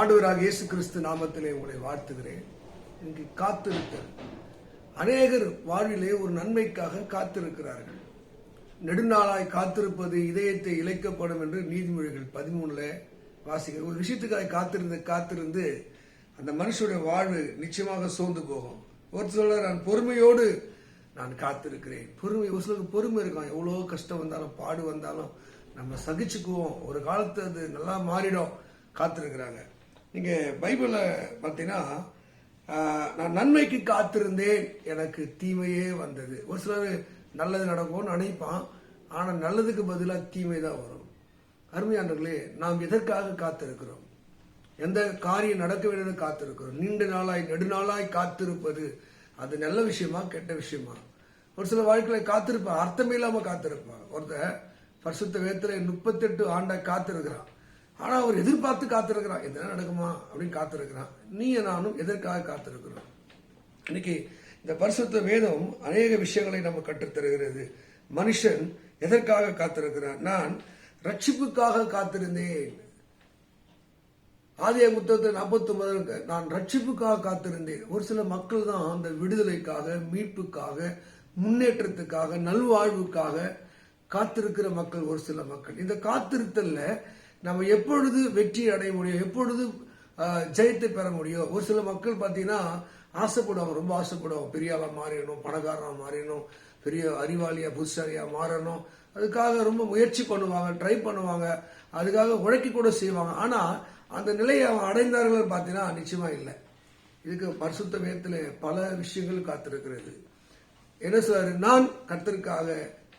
ஆண்டவராக இயேசு கிறிஸ்து நாமத்திலே உங்களை வாழ்த்துகிறேன். இங்கு காத்திருத்தல் அநேகர் வாழ்விலே ஒரு நன்மைக்காக காத்திருக்கிறார்கள். நெடுநாளாய் காத்திருப்பது இதயத்தை இழைக்கப்படும் என்று நீதிமொழிகள் பதிமூணுல வாசிக்கிற ஒரு விஷயத்துக்காக காத்திருந்து காத்திருந்து அந்த மனுஷனுடைய வாழ்வு நிச்சயமாக சோர்ந்து போகும். ஒரு சிலர் நான் பொறுமையோடு நான் காத்திருக்கிறேன். பொறுமை ஒரு சிலருக்கு பொறுமை இருக்கும். எவ்வளோ கஷ்டம் வந்தாலும் பாடு வந்தாலும் நம்ம சகிச்சுக்குவோம். ஒரு காலத்து அது நல்லா மாறிடும். காத்திருக்கிறாங்க. நீங்கள் பைபிளில் பார்த்தீங்கன்னா நான் நன்மைக்கு காத்திருந்தேன். எனக்கு தீமையே வந்தது. ஒரு சிலர் நல்லது நடக்கும்னு நினைப்பான். ஆனால் நல்லதுக்கு பதிலாக தீமை தான் வரும். அருமையானவர்களே நாம் எதற்காக காத்திருக்கிறோம்? எந்த காரியம் நடக்க வேண்டியது காத்திருக்கிறோம். நீண்ட நாளாய் நெடுநாளாய் காத்திருப்பது அது நல்ல விஷயமா கெட்ட விஷயமா? ஒரு சில வாழ்க்கையில காத்திருப்பான் அர்த்தமே இல்லாமல் காத்திருப்பான் ஒருத்தன் பரிசுத்த வேத்துல முப்பத்தெட்டு ஆண்டை காத்திருக்கிறான். ஆனா அவர் எதிர்பார்த்து காத்திருக்கிறான். எதனா நடக்குமா? அப்படின்னு காத்திருக்கிறான். நீ நானும் எதற்காக காத்திருக்கிறோம்? இன்னைக்கு இந்த பரிசுத்த வேதம் அநேக விஷயங்களை நம்ம கற்றுத்தருகிறது மனுஷன் எதற்காக காத்திருக்கிறான்? நான் ரட்சிப்புக்காக காத்திருந்தேன். ஆதிய புத்தகத்தில் நாற்பத்தி ஒன்பது நான் ரட்சிப்புக்காக காத்திருந்தேன். ஒரு சில மக்கள் தான் அந்த விடுதலைக்காக மீட்புக்காக முன்னேற்றத்துக்காக நல்வாழ்வுக்காக காத்திருக்கிற மக்கள் ஒரு சில மக்கள். இந்த காத்திருத்தல்ல நம்ம எப்பொழுது வெற்றி அடைய முடியும் எப்பொழுது ஜெயத்தை பெற முடியும்? ஒரு சில மக்கள் பார்த்தீங்கன்னா ஆசைப்படுவாங்க ரொம்ப ஆசைப்படுவாங்க. பெரிய மாறிடணும் பணக்காரனா மாறிடணும் பெரிய அறிவாளியா புத்திசாலியா மாறணும். அதுக்காக ரொம்ப முயற்சி பண்ணுவாங்க ட்ரை பண்ணுவாங்க. அதுக்காக உழைக்க கூட செய்வாங்க. ஆனா அந்த நிலையை அவன் அடைந்தார்கள் பார்த்தீங்கன்னா நிச்சயமா இல்லை. இதுக்கு பரிசுத்த வேகத்தில் பல விஷயங்கள் காத்திருக்கிறது. என்ன சார் நான் கர்த்தருக்காக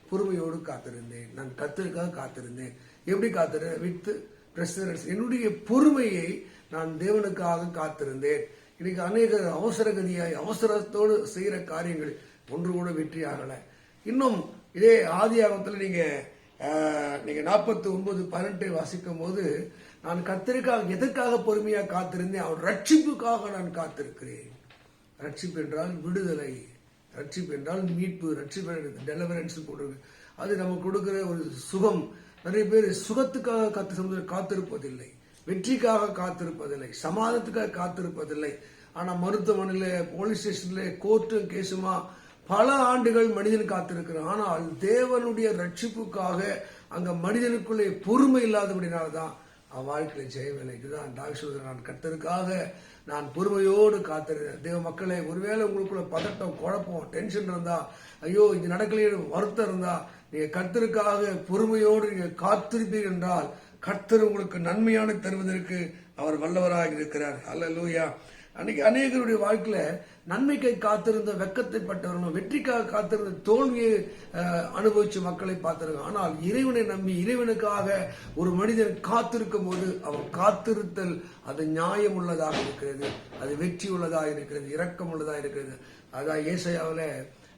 பொறுமையோடு காத்திருந்தேன். நான் கர்த்தருக்காக காத்திருந்தேன். எப்படி காத்திரு வித்து பிரசரன்ஸ் என்னுடைய பொறுமையை நான் தேவனுக்காக காத்திருந்தேன். இன்னைக்கு அநேக அவசரகதியாய் அவசரத்தோடு செய்கிற காரியங்கள் ஒன்று கூட வெற்றி ஆகலை. இன்னும் இதே ஆதி ஆகத்தில் நீங்கள் நீங்கள் நாற்பத்தி ஒன்பது பதினெட்டை வாசிக்கும் போது நான் கர்த்தருக்காக எதற்காக பொறுமையாக காத்திருந்தேன்? அவர் ரட்சிப்புக்காக நான் காத்திருக்கிறேன். ரட்சிப்பு என்றால் விடுதலை. ரட்சிப்பு என்றால் மீட்பு ரட்சிப்பு டெலவரன்ஸ் போடுறது அது நம்ம கொடுக்குற ஒரு சுகம். நிறைய பேர் சுகத்துக்காக காத்து காத்திருப்பதில்லை. வெற்றிக்காக காத்திருப்பதில்லை. சமாதத்துக்காக காத்திருப்பதில்லை. ஆனால் மருத்துவமனையில் போலீஸ் ஸ்டேஷன்ல கோர்ட்டு கேசுமா பல ஆண்டுகள் மனிதன் காத்திருக்கிறான். ஆனால் தேவனுடைய ரட்சிப்புக்காக அங்க மனிதனுக்குள்ளே பொறுமை இல்லாதபடினால்தான் அவன் வாழ்க்கையில ஜெயவில்லை இதுதான் டாக்டர் நான் கத்தருக்காக நான் பொறுமையோடு காத்திருந்தேன் தேவ மக்களே ஒருவேளை உங்களுக்குள்ள பதட்டம் குழப்பம் டென்ஷன் இருந்தா ஐயோ இது நடக்கலையே வருத்தம் இருந்தா நீங்க கர்த்தருக்காக பொறுமையோடு நீங்க காத்திருப்பீர்கள் என்றால் கர்த்தர் உங்களுக்கு நன்மையான தருவதற்கு அவர் வல்லவராக இருக்கிறார். அல்ல லூயா அன்னைக்கு அநேகருடைய வாழ்க்கையில நன்மைக்கை காத்திருந்த வெக்கத்தை பட்டவர்களும் வெற்றிக்காக காத்திருந்த தோல்வியை அஹ், அனுபவிச்ச மக்களை பார்த்திருக்கோம் ஆனால் இறைவனை நம்பி இறைவனுக்காக ஒரு மனிதன் காத்திருக்கும் போது அவன் காத்திருத்தல் அது நியாயம் உள்ளதாக இருக்கிறது. அது வெற்றி உள்ளதாக இருக்கிறது இரக்கம் உள்ளதாக இருக்கிறது. அதான் ஏசையாவில்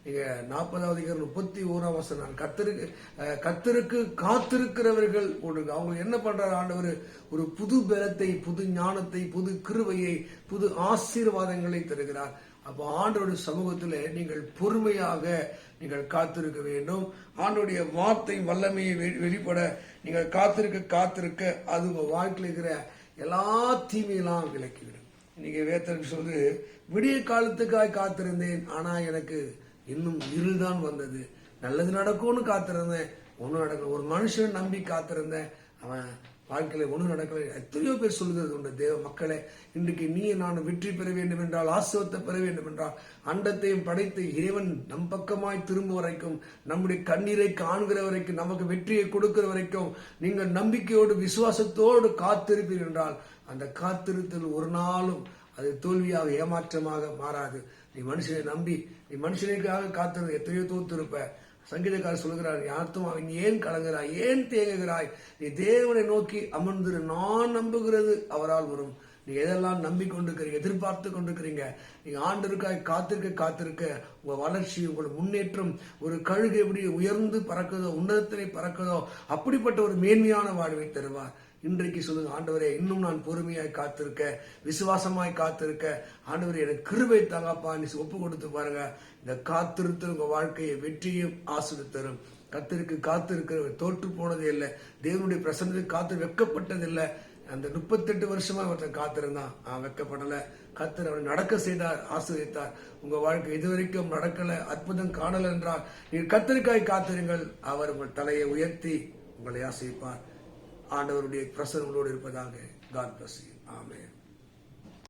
நீங்க நாற்பதாவது அதிகாரம் முப்பத்தி ஓராம் வசனம். நான் கத்தருக்கு கத்திருக்கு கத்தருக்கு காத்திருக்கிறவர்கள் ஒன்று அவங்க என்ன பண்றாரு? ஆண்டவர் ஒரு புது பலத்தை புது ஞானத்தை புது கிருவையை புது ஆசீர்வாதங்களை தருகிறார். அப்போ ஆண்டோட சமூகத்தில் நீங்கள் பொறுமையாக நீங்கள் காத்திருக்க வேண்டும். ஆண்டோடைய வார்த்தை வல்லமையை வெ- வெளிப்பட நீங்கள் காத்திருக்க காத்திருக்க அது உங்க வாழ்க்கையில் இருக்கிற எல்லா தீமையெல்லாம் விலக்கிவிடும். இன்னைக்கு வேத்தனுக்கு சொல்லுது விடிய காலத்துக்காய் காத்திருந்தேன் ஆனா எனக்கு இன்னும் இருள் தான் வந்தது. நல்லது நடக்கும்னு காத்திருந்தேன். ஒன்றும் நடக்கல. ஒரு மனுஷன் நம்பி காத்திருந்தேன். அவன் வாழ்க்கையில ஒன்றும் நடக்கல. எத்தனையோ பேர் சொல்கிறது உண்டு தேவ மக்களே இன்றைக்கு நீ நான் வெற்றி பெற வேண்டும் என்றால் ஆசிரவத்தை பெற வேண்டும் என்றால் அண்டத்தையும் படைத்து இறைவன் நம் பக்கமாய் திரும்ப வரைக்கும் நம்முடைய கண்ணீரை காண்கிற வரைக்கும் நமக்கு வெற்றியை கொடுக்கிற வரைக்கும் நீங்கள் நம்பிக்கையோடு விசுவாசத்தோடு காத்திருப்பீர்கள் என்றால் அந்த காத்திருத்தல் ஒரு நாளும் அது தோல்வியாக ஏமாற்றமாக மாறாது. நீ மனுஷனை நம்பி நீ மனுஷனுக்காக காத்திருந்து எத்தனையோ தோத்திருப்ப. சங்கீதக்காரர் சொல்கிறார் யார்த்தும் அவன் ஏன் கலங்குகிறாய்? ஏன் தேங்குகிறாய்? நீ தேவனை நோக்கி அமர்ந்திரு. நான் நம்புகிறது அவரால் வரும். நீ எதெல்லாம் நம்பிக்கொண்டிருக்கிறீங்க எதிர்பார்த்து கொண்டிருக்கிறீங்க? நீங்க ஆண்டிற்காய் காத்திருக்க காத்திருக்க. உங்க வளர்ச்சி உங்கள் முன்னேற்றம் ஒரு கழுகு எப்படி உயர்ந்து பறக்குதோ உன்னதத்திலே பறக்குதோ அப்படிப்பட்ட ஒரு மேன்மையான வாழ்வை தருவார். இன்றைக்கு சொல்லுங்க ஆண்டவரே இன்னும் நான் பொறுமையாய் காத்திருக்க விசுவாசமாய் காத்திருக்க. ஆண்டவரே எனக்கு கிருபை தாங்கப்பா நீ ஒப்பு கொடுத்து பாருங்க. இந்த காத்திருத்தல் உங்க வாழ்க்கையை வெற்றியும் ஆசிரியர் தரும் கத்திருக்கு காத்திருக்கிறவர் தோற்று போனதே இல்லை. தேவனுடைய பிரசன்னத்துக்கு காத்து வெக்கப்பட்டதில்லை அந்த முப்பத்தெட்டு வருஷமா ஒருத்தன் காத்திருந்தான். அவன் வெக்கப்படல. கத்தர் அவனை நடக்க செய்தார் ஆசிரியத்தார். உங்க வாழ்க்கை இதுவரைக்கும் நடக்கல அற்புதம் காணல என்றால் நீர் கத்தருக்காய் காத்திருங்கள். அவர் உங்கள் தலையை உயர்த்தி உங்களை ஆசிரிப்பார். ஆண்டவருடைய பிரசனங்களோடு இருப்பதாக காட் பிளஸ் ஆமே